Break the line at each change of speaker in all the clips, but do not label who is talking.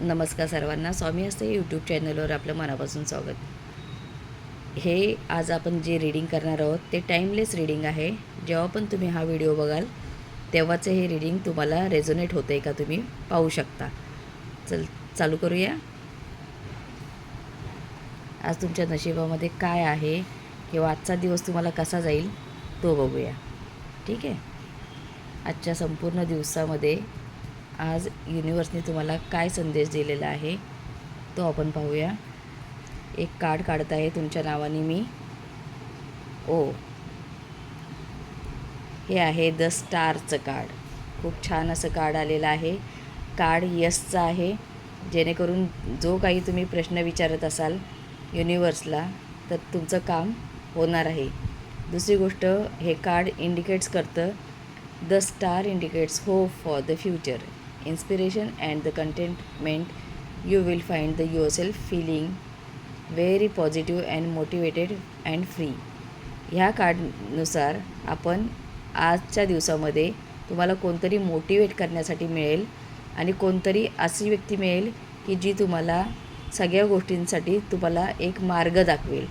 नमस्कार सर्वांना. स्वामी असते यूट्यूब चॅनलवर आपलं मनापासून स्वागत. हे आज आपण जे रीडिंग करणार आहोत ते टाईमलेस रीडिंग आहे. जेव्हा पण तुम्ही हा व्हिडिओ बघाल तेव्हाचं हे रीडिंग तुम्हाला रेझोनेट होतं आहे का तुम्ही पाहू शकता. चल चालू करूया. आज तुमच्या नशिबामध्ये काय आहे किंवा आजचा दिवस तुम्हाला कसा जाईल तो बघूया. ठीक आहे? आजच्या संपूर्ण दिवसामध्ये आज युनिवर्सने तुम्हाला काय संदेश दिलेला आहे तो आपण पाहूया. एक कार्ड काढत आहे तुमच्या नावाने मी. ओ. हे आहे द स्टारचं कार्ड खूप छान असं कार्ड आलेलं आहे. कार्ड यसचं आहे. जेणेकरून जो काही तुम्ही प्रश्न विचारत असाल युनिवर्सला तर तुमचं काम होणार आहे. दुसरी गोष्ट हे कार्ड इंडिकेट्स करतं the star indicates hope for the future inspiration and the contentment you will find the yourself self very very positive and motivated and free ह्या कार्डनुसार आपण आजच्या दिवसामध्ये तुम्हाला कोणतरी मोटिवेट करण्यासाठी मिळेल आणि कोणतरी अशी व्यक्ती मिळेल की जी तुम्हाला सगळ्या गोष्टींसाठी तुम्हाला एक मार्ग दाखवेल.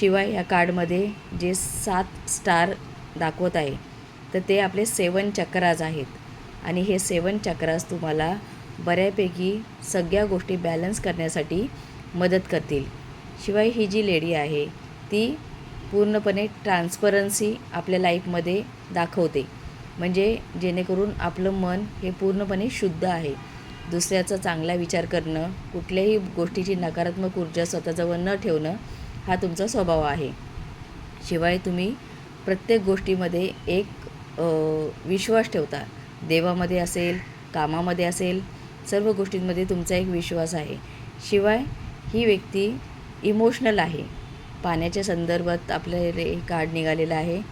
शिवाय ह्या कार्डमध्ये जे सात स्टार दाखवत आहे तर ते आपले सेवन चक्राज आहेत. आणि हे सेवन चक्रास तुम्हाला बऱ्यापैकी सगळ्या गोष्टी बॅलन्स करण्यासाठी मदत करतील. शिवाय ही जी लेडी आहे ती पूर्णपणे ट्रान्सपरन्सी आपल्या लाईफमध्ये दाखवते. म्हणजे जेणेकरून आपलं मन हे पूर्णपणे शुद्ध आहे. दुसऱ्याचा चांगला विचार करणं कुठल्याही गोष्टीची नकारात्मक ऊर्जा स्वतःजवळ न ठेवणं हा तुमचा स्वभाव आहे. शिवाय तुम्ही प्रत्येक गोष्टीमध्ये एक विश्वास ठेवता. देवामध्ये असेल कामामध्ये असेल सर्व गोष्टींमध्ये तुमचा एक विश्वास आहे. शिवाय ही व्यक्ती इमोशनल आहे. पाण्याच्या संदर्भात आपल्याला कार्ड निघालेलं आहे.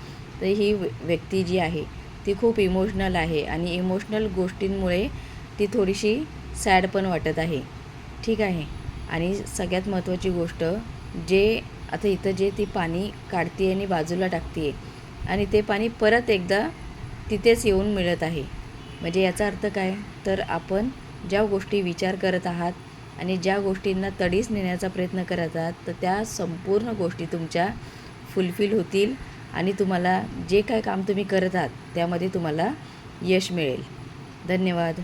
तर ही व्य- व्यक्ती जी आहे ती खूप इमोशनल आहे आणि इमोशनल गोष्टींमुळे ती थोडीशी सॅड पण वाटत आहे. ठीक आहे? आणि सगळ्यात महत्त्वाची गोष्ट जे आता इथं जे ती पाणी काढते आणि बाजूला टाकते आणि ते पाणी परत एकदा तिथेच येऊन मिळत आहे. म्हणजे याचा अर्थ काय? तर आपण ज्या गोष्टी विचार करत आहात आणि ज्या गोष्टींना तडीस नेण्याचा प्रयत्न करत आहात तर त्या संपूर्ण गोष्टी तुमच्या फुलफिल होतील आणि तुम्हाला जे काय काम तुम्ही करत आहात त्यामध्ये तुम्हाला यश मिळेल. धन्यवाद.